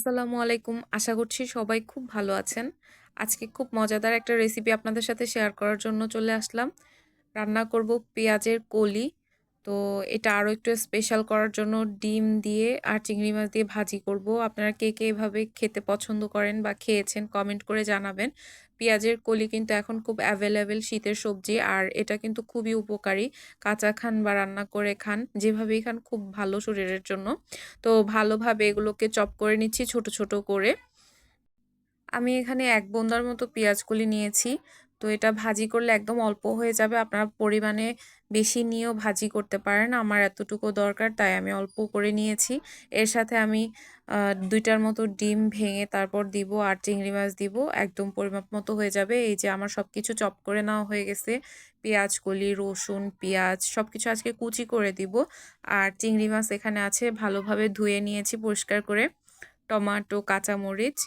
আসসালামু আলাইকুম। আশা করছি সবাই খুব ভালো আছেন। আজকে খুব মজাদার একটা রেসিপি আপনাদের সাথে শেয়ার করার জন্য চলে আসলাম। রান্না করব পেঁয়াজের কলি। তো এটা আরও একটু স্পেশাল করার জন্য ডিম দিয়ে আর চিংড়ি মাছ দিয়ে ভাজি করব। আপনারা কে, কে এভাবে খেতে পছন্দ করেন বা খেয়েছেন কমেন্ট করে জানাবেন। পেঁয়াজের কলি কিন্তু এখন খুব অ্যাভেলেবেল শীতের সবজি আর এটা কিন্তু খুবই উপকারী। কাঁচা খান বা রান্না করে খান, যেভাবেই খান খুব ভালো শরীরের জন্য। তো ভালোভাবে এগুলোকে চপ করে নিচ্ছি ছোট, ছোট করে। আমি এখানে এক বন্দার মতো পেঁয়াজ কলি নিয়েছি। তো এটা ভাজি করলে একদম অল্প হয়ে যাবে। আপনারা পরিমাণে বেশি নিয়েও ভাজি করতে পারেন। আমার এতটুকু দরকার তাই আমি অল্প করে নিয়েছি। এর সাথে আমি দুইটার মতো ডিম ভেঙে তারপর দিব আর চিংড়ি মাছ দিব। একদম পরিমাপ মতো হয়ে যাবে। এই যে আমার সব কিছু চপ করে নেওয়া হয়ে গেছে। পেঁয়াজ কলি, রসুন, পেঁয়াজ সব কিছু আজকে কুচি করে দিব। আর চিংড়ি মাছ এখানে আছে ভালোভাবে ধুয়ে নিয়েছি পরিষ্কার করে। টমাটো, কাঁচামরিচ।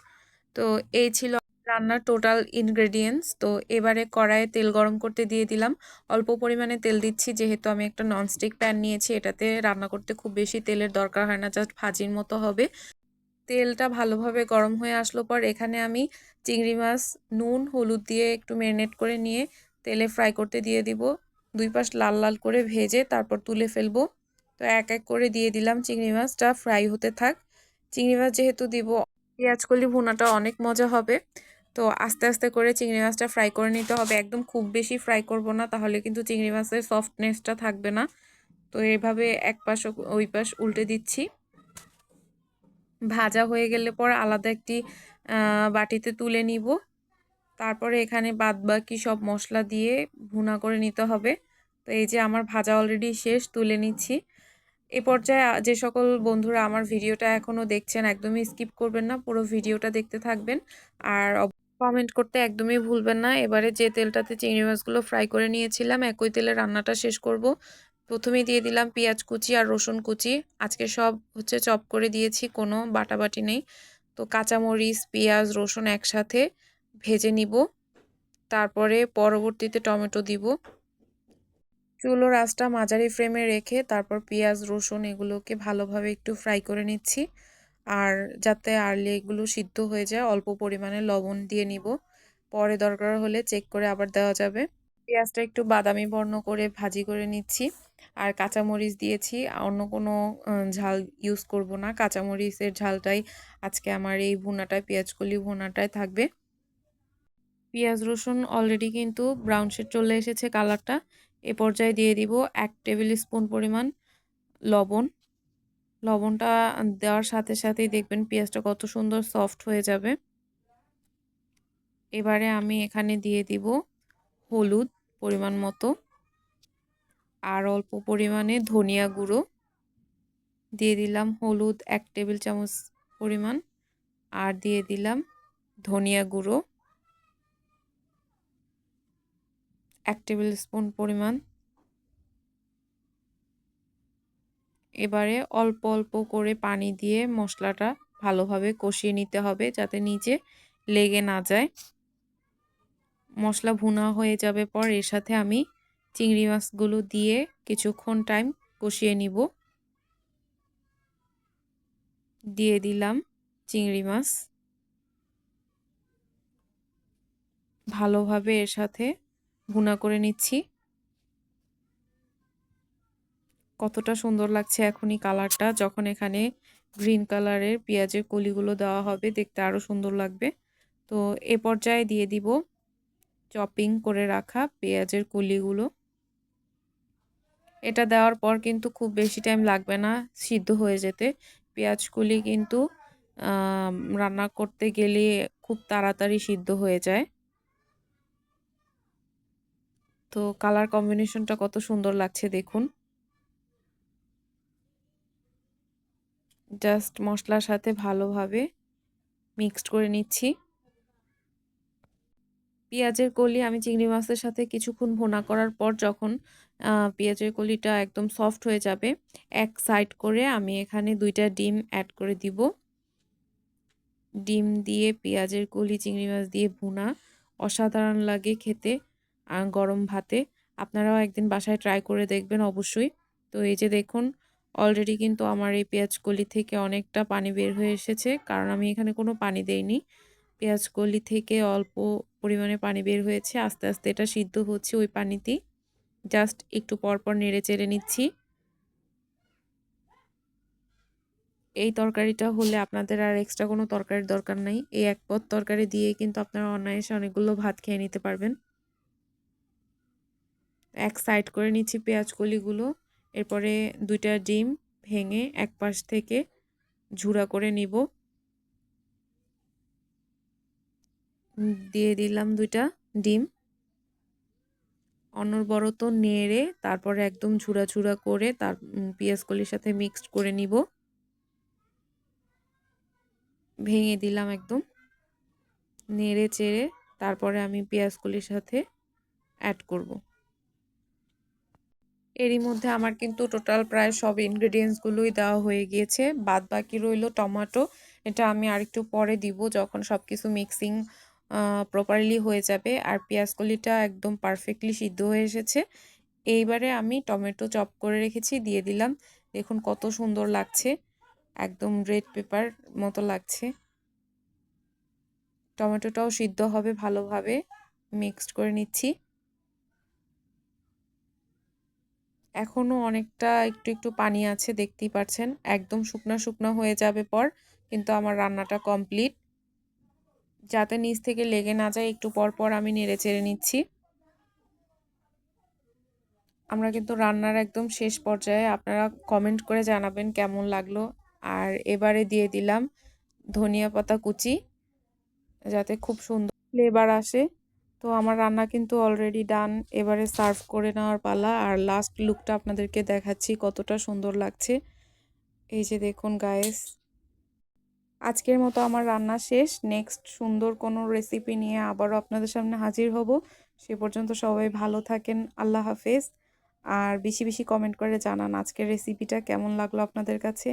তো এই ছিল রান্নার টোটাল ইনগ্রেডিয়েন্টস। তো এবারে কড়াইয়ে তেল গরম করতে দিয়ে দিলাম। অল্প পরিমাণে তেল দিচ্ছি যেহেতু আমি একটা ননস্টিক প্যান নিয়েছি। এটাতে রান্না করতে খুব বেশি তেলের দরকার হয় না, জাস্ট ভাজির মতো হবে। তেলটা ভালোভাবে গরম হয়ে আসলো পর এখানে আমি চিংড়ি মাছ নুন, হলুদ দিয়ে একটু ম্যারিনেট করে নিয়ে তেলে ফ্রাই করতে দিয়ে দিব। দুই পাশ লাল, লাল করে ভেজে তারপর তুলে ফেলব। তো এক, এক করে দিয়ে দিলাম চিংড়ি মাছটা ফ্রাই হতে থাক। চিংড়ি মাছ যেহেতু দিব পেঁয়াজকলি ভুনাটা অনেক মজা হবে। তো আস্তে আস্তে করে চিংড়ি মাছটা ফ্রাই করে নিতে হবে। একদম খুব বেশি ফ্রাই করব না, তাহলে কিন্তু চিংড়ি মাছের সফটনেসটা থাকবে না। তো এভাবে এক পাশ ওই পাশ উল্টে দিচ্ছি। ভাজা হয়ে গেলে পর আলাদা একটি বাটিতে তুলে নিব। তারপরে এখানে বাদবাকি সব মশলা দিয়ে ভুনা করে নিতে হবে। তো এই যে আমার ভাজা অলরেডি শেষ, তুলে নিচ্ছি। এ পর্যায়ে যে সকল বন্ধুরা আমার ভিডিওটা এখনও দেখছেন, একদমই স্কিপ করবেন না, পুরো ভিডিওটা দেখতে থাকবেন আর কমেন্ট করতে একদমই ভুলবেন না। এবারে যে তেলটাতে চিংড়ি মাছগুলো ফ্রাই করে নিয়েছিলাম, একই তেলে রান্নাটা শেষ করব। প্রথমেই দিয়ে দিলাম পেঁয়াজ কুচি আর রসুন কুচি। আজকে সব হচ্ছে চপ করে দিয়েছি, কোনো বাটাবাটি নেই। তো কাঁচামরিচ, পেঁয়াজ, রসুন একসাথে ভেজে নিব। তারপরে পরবর্তীতে টমেটো দিব। চুলো রাসটা মাঝারি ফ্রেমে রেখে তারপর পেঁয়াজ, রসুন এগুলোকে ভালোভাবে একটু ফ্রাই করে নিচ্ছি। আর যাতে আর্লি এগুলো সিদ্ধ হয়ে যায়, অল্প পরিমাণে লবণ দিয়ে নিব। পরে দরকার হলে চেক করে আবার দেওয়া যাবে। পেঁয়াজটা একটু বাদামি বর্ণ করে ভাজি করে নিচ্ছি। আর কাঁচামরিচ দিয়েছি। অন্য কোনো ঝাল ইউজ করব না। কাঁচামরিচের ঝালটাই আজকে আমার এই ভুনাটায়, পেঁয়াজকলি ভুনাটায় থাকবে। পেঁয়াজ, রসুন অলরেডি কিন্তু ব্রাউন শেড চলে এসেছে কালারটা এ পর্যায়ে দিয়ে দিব এক টেবিল স্পুন পরিমাণ লবণ। লবণটা দেওয়ার সাথে সাথেই দেখবেন পেঁয়াজটা কত সুন্দর সফট হয়ে যাবে। এবারে আমি এখানে দিয়ে দিব হলুদ পরিমাণ মতো আর অল্প পরিমাণে ধনিয়া গুঁড়ো। দিয়ে দিলাম হলুদ এক টেবিল চামচ পরিমাণ আর দিয়ে দিলাম ধনিয়া গুঁড়ো। এক টেবিল স্পুন পরিমাণ এবারে অল্প অল্প করে পানি দিয়ে মশলাটা ভালোভাবে কষিয়ে নিতে হবে যাতে নিচে লেগে না যায়। মশলা ভুনা হয়ে যাবে পর এর সাথে আমি চিংড়ি মাছগুলো দিয়ে কিছুক্ষণ টাইম কষিয়ে নিব। দিয়ে দিলাম চিংড়ি মাছ। ভালোভাবে এর সাথে ভুনা করে নিচ্ছি। কতটা সুন্দর লাগছে এখনই কালারটা, যখন এখানে গ্রিন কালারের পেঁয়াজের কলিগুলো দেওয়া হবে দেখতে আরও সুন্দর লাগবে। তো এ পর্যায়ে দিয়ে দিব চপিং করে রাখা পেঁয়াজের কলিগুলো। এটা দেওয়ার পর কিন্তু খুব বেশি টাইম লাগবে না সিদ্ধ হয়ে যেতে। পেঁয়াজ কলি কিন্তু রান্না করতে গেলে খুব তাড়াতাড়ি সিদ্ধ হয়ে যায়। তো কালার কম্বিনেশনটা কত সুন্দর লাগছে দেখুন। জাস্ট মশলার সাথে ভালোভাবে মিক্সড করে নিচ্ছি। পেঁয়াজের কলি আমি চিংড়ি মাছের সাথে কিছুক্ষণ ভোনা করার পর যখন পেঁয়াজের কলিটা একদম সফট হয়ে যাবে, এক সাইড করে আমি এখানে দুইটা ডিম অ্যাড করে দিব। ডিম দিয়ে পেঁয়াজের কলি, চিংড়ি মাছ দিয়ে ভুনা, অসাধারণ লাগে খেতে গরম ভাতে। আপনারাও একদিন বাসায় ট্রাই করে দেখবেন অবশ্যই। তো এই যে দেখুন অলরেডি কিন্তু আমার এই পেঁয়াজ কলি থেকে অনেকটা পানি বের হয়ে এসেছে। কারণ আমি এখানে কোনো পানি দেইনি। পেঁয়াজ কলি থেকে অল্প পরিমাণে পানি বের হয়েছে। আস্তে আস্তে এটা সিদ্ধ হচ্ছে ওই পানিতেই জাস্ট একটু পরপর নেড়ে চেড়ে নিচ্ছি। এই তরকারিটা হলে আপনাদের আর এক্সট্রা কোনো তরকারির দরকার নাই। এই এক পদ তরকারি দিয়ে কিন্তু আপনারা অনায়াসে অনেকগুলো ভাত খেয়ে নিতে পারবেন। এক সাইড করে নিচ্ছি পেঁয়াজ কলিগুলো এরপরে দুইটা ডিম ভেঙে এক পাশ থেকে ঝুড়া করে নিব। দিয়ে দিলাম দুইটা ডিম। অনর্বরত নেড়ে তারপরে একদম ঝুড়া ঝুড়া করে তার কলির সাথে মিক্সড করে নিব। ভেঙে দিলাম একদম। নেড়ে চেড়ে তারপরে আমি পেঁয়াজগুলির সাথে অ্যাড করব। এরই মধ্যে আমার কিন্তু টোটাল প্রায় সব ইনগ্রেডিয়েন্টসগুলোই দেওয়া হয়ে গিয়েছে। বাদ বাকি রইল টমেটো, এটা আমি আরেকটু পরে দিব যখন সব কিছু মিক্সিং প্রপারলি হয়ে যাবে। আর পেঁয়াজকলিটা একদম পারফেক্টলি সিদ্ধ হয়ে এসেছে। এইবারে আমি টমেটো চপ করে রেখেছি, দিয়ে দিলাম। দেখুন কত সুন্দর লাগছে। একদম রেড পেপার মতো লাগছে। টমেটোটাও সিদ্ধ হবে ভালোভাবে। মিক্সড করে নিচ্ছি। এখনও অনেকটা একটু একটু পানি আছে, দেখতেই পাচ্ছেন একদম শুকনা, শুকনো হয়ে যাবে পর, কিন্তু আমার রান্নাটা কমপ্লিট। যাতে নিচ থেকে লেগে না যায়, একটু পর পর আমি নেড়ে চেড়ে নিচ্ছি। আমরা কিন্তু রান্নার একদম শেষ পর্যায়ে, আপনারা কমেন্ট করে জানাবেন কেমন লাগল। আর এবারে দিয়ে দিলাম ধনিয়া পাতা কুচি, যাতে খুব সুন্দর ফ্লেভার আসে। তো আমার রান্না কিন্তু অলরেডি ডান এবারে সার্ভ করে নেওয়ার পালা। আর লাস্ট লুকটা আপনাদেরকে দেখাচ্ছি কতটা সুন্দর লাগছে। এই যে দেখুন গায়েস আজকের মতো আমার রান্না শেষ। নেক্সট সুন্দর কোনো রেসিপি নিয়ে আবারও আপনাদের সামনে হাজির হব। সে পর্যন্ত সবাই ভালো থাকেন, আল্লাহ হাফেজ। আর বেশি বেশি কমেন্ট করে জানান আজকের রেসিপিটা কেমন লাগল আপনাদের কাছে।